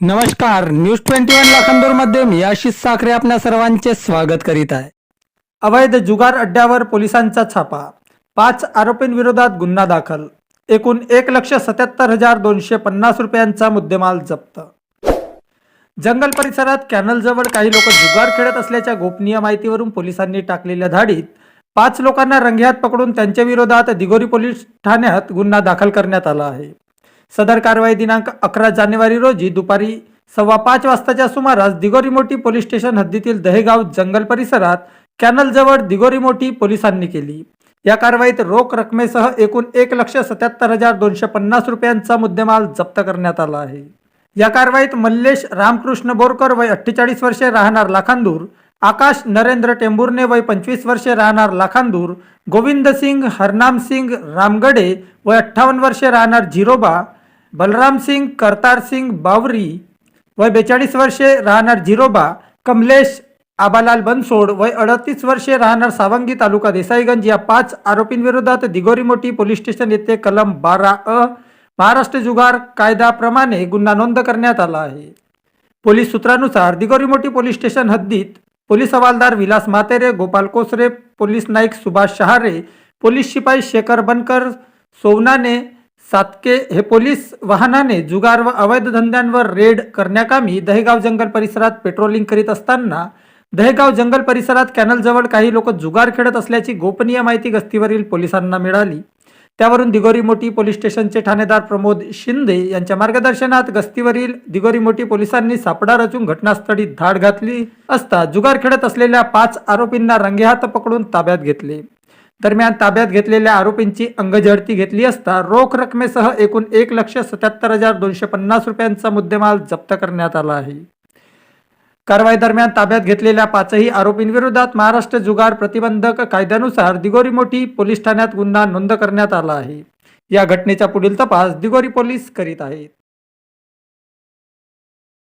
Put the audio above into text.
नमस्कार news twenty one लाखांदूरमध्ये मी आशिष साखरे आपल्या सर्वांचे स्वागत करीत आहे. अवैध जुगार अड्ड्यावर पोलिसांचा छापा. पाच आरोपींविरोधात गुन्हा दाखल. एकूण एक लक्ष सत्याहत्तर हजार दोनशे पन्नास रुपयांचा मुद्देमाल जप्त. जंगल परिसरात कॅनलजवळ काही लोक जुगार खेळत असल्याच्या गोपनीय माहितीवरून पोलिसांनी टाकलेल्या धाडीत पाच लोकांना रंगेहात पकडून त्यांच्या विरोधात दिगोरी पोलीस ठाण्यात गुन्हा दाखल करण्यात आला आहे. सदर कारवाई दिनांक अकरा जानेवारी रोजी दुपारी सव्वा पाच वाजताच्या सुमारास दिगोरी मोठी पोलीस स्टेशन हद्दीतील दहेगाव जंगल परिसरात कॅनलजवळ दिगोरी मोठी पोलिसांनी केली. या कारवाईत रोख रकमेसह एकूण एक लक्ष सत्याहत्तर हजार दोनशे पन्नास रुपयांचा मुद्देमाल जप्त करण्यात आला आहे. या कारवाईत मल्लेश रामकृष्ण बोरकर वय अठ्ठेचाळीस वर्षे राहणार लाखांदूर आकाश नरेंद्र टेंभुर्णे वय पंचवीस वर्षे राहणार लाखांदूर गोविंद सिंग हरनाम सिंग रामगडे वय अठ्ठावन्न वर्षे राहणार झिरोबा बलराम सिंग करतार सिंग बावरी वय बेचाळीस वर्षे राहणार झिरोबा कमलेश आबालाल बनसोड वय अडतीस वर्षे राहणार सावंगी तालुका देसाईगंज. या पाच आरोपींविरोधात दिगोरी मोठी पोलीस स्टेशन येथे कलम बारा अ महाराष्ट्र जुगार कायद्याप्रमाणे गुन्हा नोंद करण्यात आला आहे. पोलीस सूत्रानुसार दिगोरी मोठी पोलीस स्टेशन हद्दीत पोलीस हवालदार विलास मातेरे गोपाल कोसरे पोलीस नाईक सुभाष शहारे पोलीस शिपाई शेखर बनकर सोवनाने सातके हे पोलीस वाहनाने जुगार व अवैध धंद्यांवर रेड करण्याकामी दहेगाव जंगल परिसरात पेट्रोलिंग करीत असताना दहेगाव जंगल परिसरात कॅनलजवळ काही लोक जुगार खेळत असल्याची गोपनीय माहिती गस्तीवरील पोलिसांना मिळाली. त्यावरून दिगोरी मोठी पोलीस स्टेशनचे ठाणेदार प्रमोद शिंदे यांच्या मार्गदर्शनात गस्तीवरील दिगोरी मोठी पोलिसांनी सापडा रचून घटनास्थळी धाड घातली असता जुगार खेळत असलेल्या पाच आरोपींना रंगेहात पकडून ताब्यात घेतले. दरम्यान ताब्यात घेतलेल्या आरोपींची अंगझडती घेतली असता रोख रकमेसह एकूण एक लक्ष सत्याहत्तर हजार दोनशे पन्नास रुपयांचा मुद्देमाल जप्त करण्यात आला आहे. कारवाई दरम्यान ताब्यात घेतलेल्या पाचही आरोपींविरोधात महाराष्ट्र जुगार प्रतिबंधक कायद्यानुसार दिगोरी मोठी पोलीस ठाण्यात गुन्हा नोंद करण्यात आला आहे. या घटनेचा पुढील तपास दिगोरी पोलीस करीत आहेत.